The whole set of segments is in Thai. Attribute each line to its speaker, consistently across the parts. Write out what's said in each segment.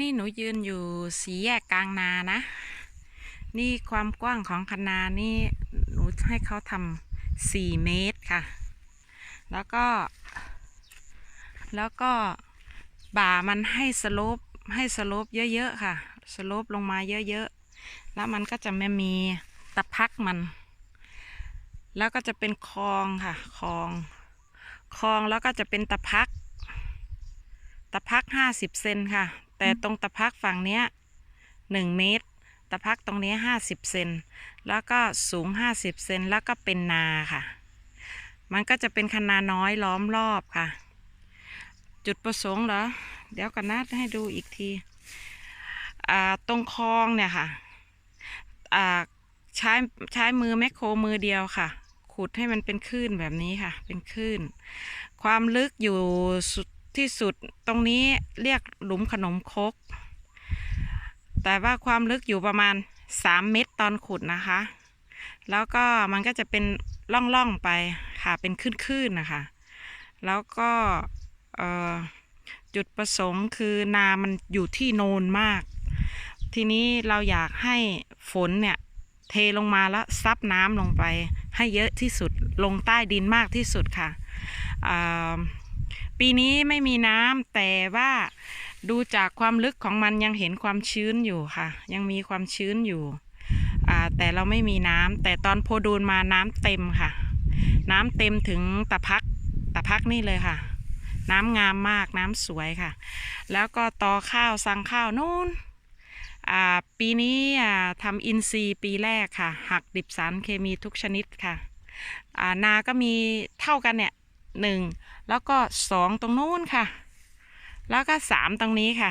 Speaker 1: นี่หนูยืนอยู่สีแยกกลางนานะ นี่ความกว้างของคะนานี่หนูให้เขาทำสี่เมตรค่ะ แล้วก็ แล้วก็บ่ามันให้สโลปให้สโลปเยอะๆค่ะ สโลปลงมาเยอะๆ แล้วมันก็จะไม่มีตะพักมัน แล้วก็จะเป็นคลองค่ะคลองคลองแล้วก็จะเป็นตะพักตะพักห้าสิบเซนค่ะ แต่ตรงตะพักฝั่งเนี้ยหนึ่งเมตร ตะพักตรงนี้ห้าสิบเซนแล้วก็สูงห้าสิบเซนแล้วก็เป็นนาค่ะ มันก็จะเป็นคนาน้อยล้อมรอบค่ะ จุดประสงค์เหรอ เดี๋ยวกันนะให้ดูอีกทีอ่าตรงคลองเนี่ยค่ะอ่าใช้ใช้มือแมคโครมือเดียวค่ะ ขุดให้มันเป็นคลื่นแบบนี้ค่ะ เป็นคลื่น ความลึกอยู่สุด ที่สุดตรงนี้เรียกหลุมขนมคก แต่ว่าความลึกอยู่ประมาณ 3 เมตรตอนขุดนะคะ แล้วก็มันก็จะเป็นล่องๆไปค่ะเป็นคลื่นๆนะคะ แล้วก็จุดประสงค์คือนามันอยู่ที่โนนมาก ทีนี้เราอยากให้ฝนเนี่ยเทลงมาแล้วซับน้ำลงไปให้เยอะที่สุดลงใต้ดินมากที่สุดค่ะอ่า ปีนี้ไม่มีน้ำแต่ว่าดูจากความลึกของมันยังเห็นความชื้นอยู่ค่ะ ยังมีความชื้นอยู่แต่เราไม่มีน้ำแต่ตอนโพดูนมาน้ำเต็มค่ะ น้ำเต็มถึงตะพักตะพักนี่เลยค่ะ น้ำงามมากน้ำสวยค่ะ แล้วก็ตอข้าวสั่งข้าวนู่นปีนี้ทำอินทรีย์ปีแรกค่ะ หักดิบสารเคมีทุกชนิดค่ะานาก็มีเท่ากันเนี่ย หนึ่งแล้วก็สองตรงนู้นค่ะ แล้วก็สามตรงนี้ค่ะ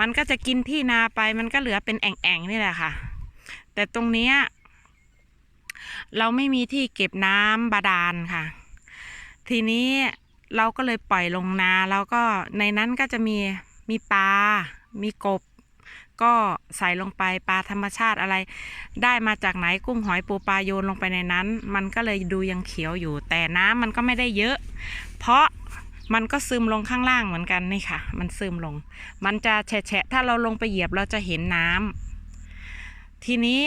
Speaker 1: มันก็จะกินที่นาไปมันก็เหลือเป็นแอ่งๆนี่แหละค่ะ แต่ตรงเนี้ยเราไม่มีที่เก็บน้ำบาดาลค่ะ ทีนี้เราก็เลยปล่อยลงนาแล้วก็ในนั้นก็จะมีมีปลา มีกบ ก็ใส่ลงไปปลาธรรมชาติอะไร ได้มาจากไหนกุ้งหอยปูปลาโยนลงไปในนั้น มันก็เลยดูยังเขียวอยู่ แต่น้ำมันก็ไม่ได้เยอะ เพราะมันก็ซึมลงข้างล่างเหมือนกันนี่ค่ะ มันซึมลง มันจะแฉะถ้าเราลงไปเหยียบเราจะเห็นน้ำทีนี้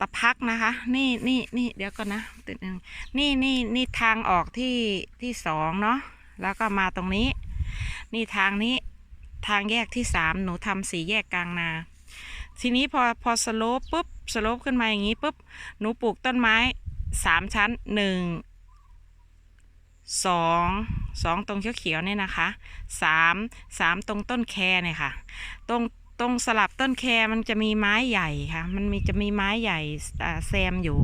Speaker 1: ตะพักนะคะ นี่นี่นี่เดี๋ยวก่อนนะติดนึงนี่นี่นี่ทางออกที่ที่สองเนาะแล้วก็มาตรงนี้ นี่ทางนี้ ทางแยกที่สามหนูทำสีแยกกลางนา ทีนี้พอพอสโลปปุ๊บสโลปขึ้นมาอย่างนี้ปุ๊บหนูปลูกต้นไม้สามชั้นหนึ่งสองสองตรงเขียวๆเนี่ยนะคะสามสามตรงต้นแคเนี่ยค่ะ ตรงตรงสลับต้นแคมันจะมีไม้ใหญ่ค่ะ มันมีจะมีไม้ใหญ่แซมอยู่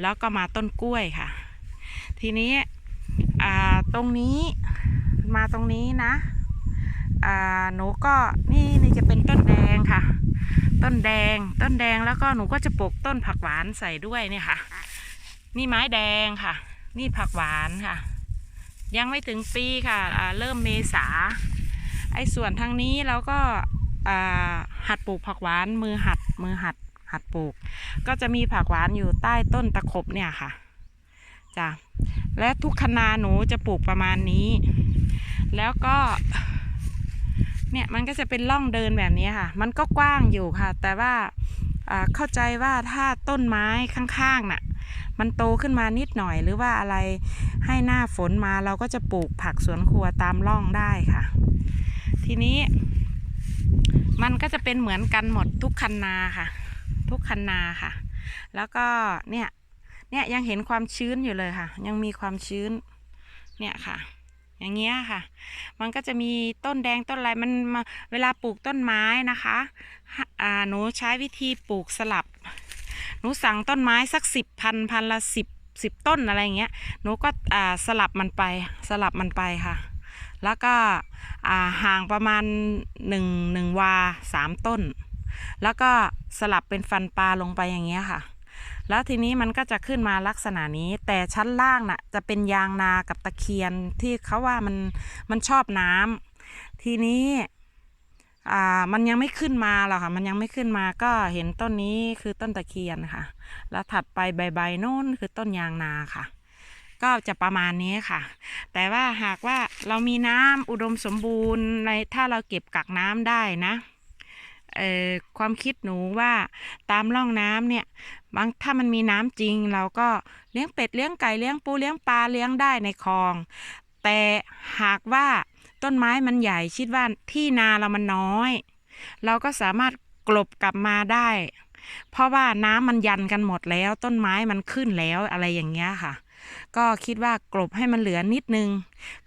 Speaker 1: แล้วก็มาต้นกล้วยค่ะ ทีนี้อ่าตรงนี้มาตรงนี้นะ อ่าหนูก็นี่นี่จะเป็นต้นแดงค่ะ ต้นแดงต้นแดงแล้วก็หนูก็จะปลูกต้นผักหวานใส่ด้วยเนี่ยค่ะ นี่ไม้แดงค่ะ นี่ผักหวานค่ะ ยังไม่ถึงปีค่ะอ่าเริ่มเมษาไอ้ส่วนทางนี้เราก็อ่าหัดปลูกผักหวานมือหัดมือหัดหัดปลูก ก็จะมีผักหวานอยู่ใต้ต้นตะขบเนี่ยค่ะจ้ะและทุกคณาหนูจะปลูกประมาณนี้ แล้วก็ เนี่ยมันก็จะเป็นร่องเดินแบบนี้ค่ะ มันก็กว้างอยู่ค่ะ แต่ว่าอ่าเข้าใจว่าถ้าต้นไม้ข้างๆน่ะ มันโตขึ้นมานิดหน่อยหรือว่าอะไรให้หน้าฝนมาเราก็จะปลูกผักสวนครัวตามร่องได้ค่ะ ทีนี้ มันก็จะเป็นเหมือนกันหมดทุกคันนาค่ะ ทุกคันนาค่ะ แล้วก็เนี่ยเนี่ยยังเห็นความชื้นอยู่เลยค่ะ ยังมีความชื้นเนี่ยค่ะ อย่างเงี้ยค่ะ มันก็จะมีต้นแดงต้นอะไรมันมาเวลาปลูกต้นไม้นะคะอ่าหนูใช้วิธีปลูกสลับ หนูสั่งต้นไม้สักสิบพันพันละสิบสิบต้นอะไรเงี้ย หนูก็อ่าสลับมันไปสลับมันไปค่ะ แล้วก็อ่าห่างประมาณหนึ่งหนึ่งวาสามต้น แล้วก็สลับเป็นฟันปลาลงไปอย่างเงี้ยค่ะ แล้วทีนี้มันก็จะขึ้นมาลักษณะนี้ แต่ชั้นล่างน่ะจะเป็นยางนากับตะเคียนที่เขาว่ามันมันชอบน้ำทีนี้อ่ามันยังไม่ขึ้นมาหรอกค่ะ มันยังไม่ขึ้นมาก็เห็นต้นนี้คือต้นตะเคียนค่ะ แล้วถัดไปใบใบโน่นคือต้นยางนาค่ะ ก็จะประมาณนี้ค่ะ แต่ว่าหากว่าเรามีน้ำอุดมสมบูรณ์ในถ้าเราเก็บกักน้ำได้นะ ความคิดหนูว่าตามร่องน้ำเนี่ยบางถ้ามันมีน้ำจริง เราก็เลี้ยงเป็ดเลี้ยงไก่เลี้ยงปูเลี้ยงปลาเลี้ยงได้ในคลอง แต่หากว่าต้นไม้มันใหญ่คิดว่าที่นาเรามันน้อย เราก็สามารถกลบกลับมาได้ เพราะว่าน้ำมันยันกันหมดแล้ว ต้นไม้มันขึ้นแล้วอะไรอย่างเงี้ยค่ะ ก็คิดว่ากลบให้มันเหลือนิดนึง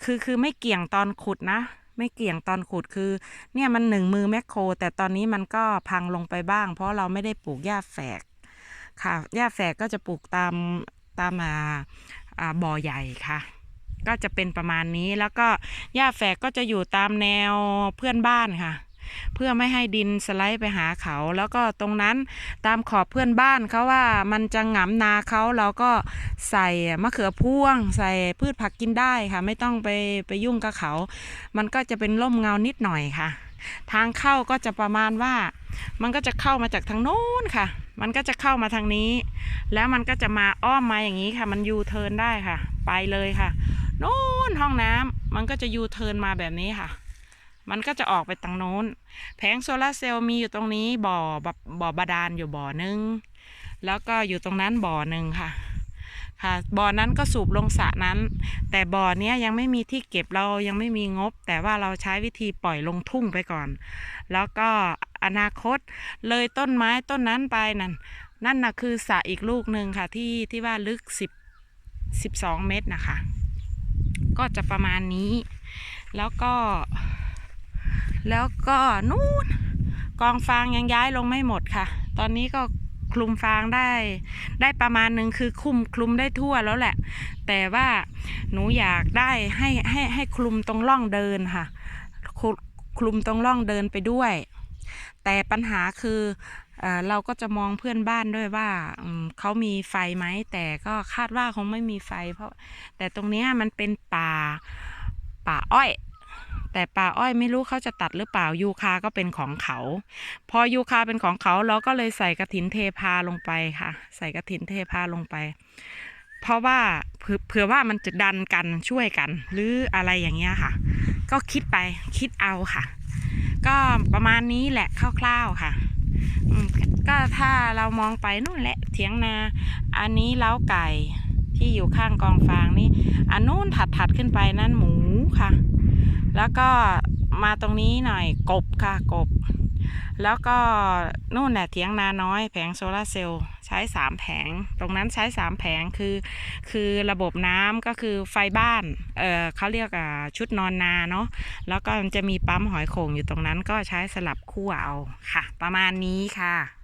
Speaker 1: คือคือไม่เกี่ยงตอนขุดนะ ไม่เกี่ยงตอนขุดคือ เนี่ยมันหนึ่งมือแมคโคร แต่ตอนนี้มันก็พังลงไปบ้าง เพราะเราไม่ได้ปลูกหญ้าแฝกค่ะหญ้าแฝกก็จะปลูกตามตามอ่าอ่าบ่อใหญ่ค่ะ ก็จะเป็นประมาณนี้แล้วก็หญ้าแฝกก็จะอยู่ตามแนวเพื่อนบ้านค่ะ เพื่อไม่ให้ดินสไลด์ไปหาเขา แล้วก็ตรงนั้นตามขอบเพื่อนบ้านเขาว่ามันจะหงำนาเขาเราก็ใส่มะเขือพ่วง ใส่พืชผักกินได้ค่ะ ไม่ต้องไปไปยุ่งกับเขา มันก็จะเป็นร่มเงานิดหน่อยค่ะ ทางเข้าก็จะประมาณว่า มันก็จะเข้ามาจากทางโน้นค่ะ มันก็จะเข้ามาทางนี้ แล้วมันก็จะมาอ้อมมาอย่างนี้ค่ะ มันยูเทิร์นได้ค่ะ ไปเลยค่ะโน้นห้องน้ำมันก็จะยูเทิร์นมาแบบนี้ค่ะ มันก็จะออกไปทางโน้น แผงโซลาร์เซลล์มีอยู่ตรงนี้บ่อแบบบ่อบาดาลอยู่บ่อหนึง แล้วก็อยู่ตรงนั้นบ่อหนึ่งค่ะ ค่ะ บ่อนั้นก็สูบลงสระนั้น แต่บ่อเนี้ยยังไม่มีที่เก็บเรายังไม่มีงบ แต่ว่าเราใช้วิธีปล่อยลงทุ่งไปก่อน แล้วก็อนาคตเลยต้นไม้ต้นนั้นไปนั่น นั่นนะคือสระอีกลูกหนึ่งค่ะที่ที่ว่าลึกสิบสิบสองเมตรนะคะ ก็จะประมาณนี้ แล้วก็ แล้วก็นู่นกองฟางยังย้ายลงไม่หมดค่ะ ตอนนี้ก็คลุมฟางได้ได้ประมาณหนึ่งคือคลุมคลุมได้ทั่วแล้วแหละ แต่ว่าหนูอยากได้ให้ให้ให้คลุมตรงร่องเดินค่ะ คลุคลุมตรงร่องเดินไปด้วย แต่ปัญหาคือเอเราก็จะมองเพื่อนบ้านด้วยว่าเขามีไฟไหม แต่ก็คาดว่าคงไม่มีไฟเพราะ แต่ตรงนี้มันเป็นป่าป่าอ้อย แต่ป่าอ้อยไม่รู้เขาจะตัดหรือเปล่ายูคาก็เป็นของเขา พอยูคาเป็นของเขาเราก็เลยใส่กระถินเทพาลงไปค่ะ ใส่กระถินเทพาลงไป เพราะว่าเผื่อว่ามันจะดันกันช่วยกัน หรืออะไรอย่างเงี้ยค่ะ ก็คิดไปคิดเอาค่ะ ก็ประมาณนี้แหละคร่าวๆค่ะก็ถ้าเรามองไปนู่นแหละเถียงนา อันนี้เล้าไก่ที่อยู่ข้างกองฟางนี่อันนู้นถัดถัดๆขึ้นไปนั่นหมูค่ะ แล้วก็มาตรงนี้หน่อยกบค่ะกบ แล้วก็นู่นน่ะเถียงนาน้อยแผงโซลาร์เซลล์ใช้สามแผง ตรงนั้นใช้สามแผงคือ คือระบบน้ำก็คือไฟบ้าน เออเขาเรียกอ่าชุดนอนนาเนาะแล้วก็จะมีปั๊มหอยโข่งอยู่ตรงนั้นก็ใช้สลับคู่เอาค่ะ ประมาณนี้ค่ะ